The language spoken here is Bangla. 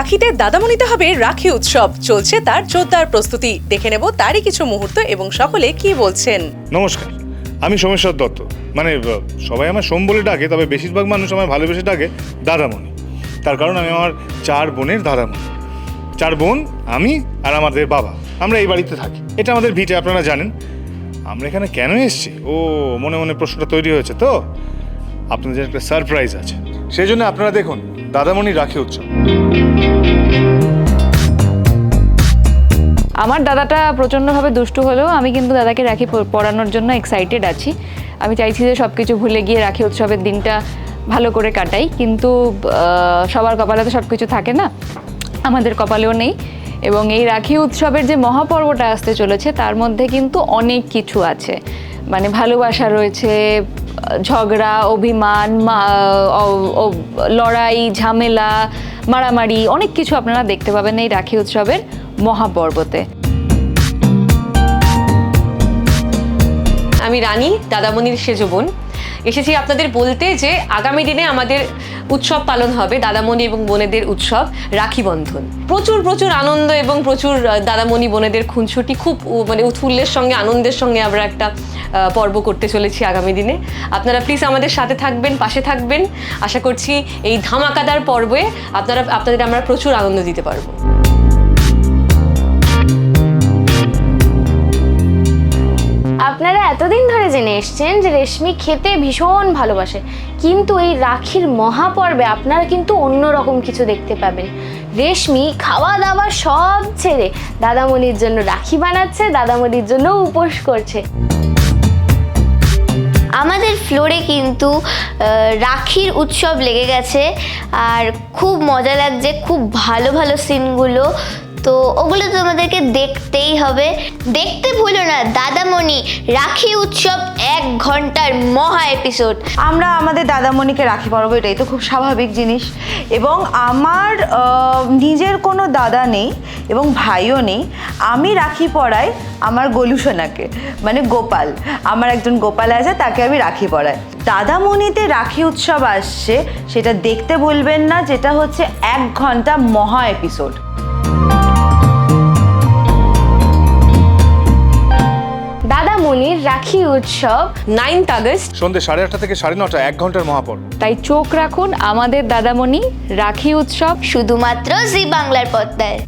রাখিতে দাদামণিতে হবে রাখি উৎসব। চলছে তার জোরদার প্রস্তুতি। দেখে নেব তারই কিছু মুহূর্ত এবং সকলে কি বলছেন। নমস্কার, আমি সোমেশ্বর দত্ত। মানে সবাই আমার সোম বলে ডাকে, তবে বেশিরভাগ মানুষ আমার ভালোবেসে ডাকে দাদামণি। তার কারণ আমি আমার চার বোনের দাদামণি। চার বোন, আমি আর আমাদের বাবা। আমরা এই বাড়িতে থাকি। এটা আমাদের ভিটে, আপনারা জানেন। আমরা এখানে কেন এসেছি? ও, মনে মনে প্রশ্নটা তৈরি হয়েছে তো। আপনাদের একটা সারপ্রাইজ আছে। সেই জন্য আপনারা দেখুন দাদামণি রাখি উৎসব। আমার দাদাটা প্রচণ্ডভাবে দুষ্টু হলেও আমি কিন্তু দাদাকে রাখি পড়ানোর জন্য এক্সাইটেড আছি। আমি চাইছি যে সব কিছু ভুলে গিয়ে রাখি, উৎসবের দিনটা ভালো করে কাটাই। কিন্তু সবার কপালে তো সব কিছু থাকে না। আমাদের কপালেও নেই। এবং এই রাখি উৎসবের যে মহাপর্বটা আসতে চলেছে, তার মধ্যে কিন্তু অনেক কিছু আছে। মানে ভালোবাসা রয়েছে, ঝগড়া, অভিমান লড়াই, ঝামেলা মারামারি অনেক কিছু আপনারা দেখতে পাবেন এই রাখি উৎসবের মহাপর্বতে। আমি রানী, দাদামণির সেজ বোন। এসেছি আপনাদের বলতে যে আগামী দিনে আমাদের উৎসব পালন হবে, দাদামণি এবং বোনেদের উৎসব, রাখি বন্ধন। প্রচুর প্রচুর আনন্দ এবং প্রচুর দাদামণি বোনেদের খুনছুটি খুব মানে উৎফুল্লের সঙ্গে, আনন্দের সঙ্গে আমরা একটা পর্ব করতে চলেছি আগামী দিনে। আপনারা প্লিজ আমাদের সাথে থাকবেন, পাশে থাকবেন। আশা করছি এই ধামাকাদার পর্বে আপনারা, আপনাদের আমরা প্রচুর আনন্দ দিতে পারব। জেনে এসছেন যে রেশমি খেতে ভীষণ ভালোবাসে। কিন্তু এই রাখির মহাপর্বে আপনারা কিন্তু অন্যরকম কিছু দেখতে পাবেন। রেশমি খাওয়া দাওয়া সব ছেড়ে দাদামণির জন্য রাখি বানাচ্ছে, দাদামণির জন্য উপোস করছে। আমাদের ফ্লোরে কিন্তু রাখির উৎসব লেগে গেছে। আর খুব মজা লাগছে, খুব ভালো ভালো সিনগুলো তো ওগুলো তোমাদেরকে দেখতেই হবে। দেখতে ভুলো না, দাদামণি, রাখি উৎসব এক ঘণ্টার মহা এপিসোড আমরা আমাদের দাদামণিকে রাখি পরব, এটাই তো খুব স্বাভাবিক জিনিস। এবং আমার নিজের কোনো দাদা নেই এবং ভাইও নেই। আমি রাখি পড়াই আমার গোলুসোনাকে মানে গোপাল। আমার একজন গোপাল আছে তাকে আমি রাখি পরাই। দাদামণিতে রাখি উৎসব আসছে সেটা দেখতে ভুলবেন না যেটা হচ্ছে এক ঘণ্টা মহা এপিসোড দাদামণির রাখি উৎসব নাইনথ আগস্ট। সন্ধ্যে সাড়ে আটটা থেকে সাড়ে নটা এক ঘণ্টার মহাপর্ব। তাই চোখ রাখুন আমাদের দাদামণি রাখি উৎসব শুধুমাত্র জি বাংলার পর্দায়।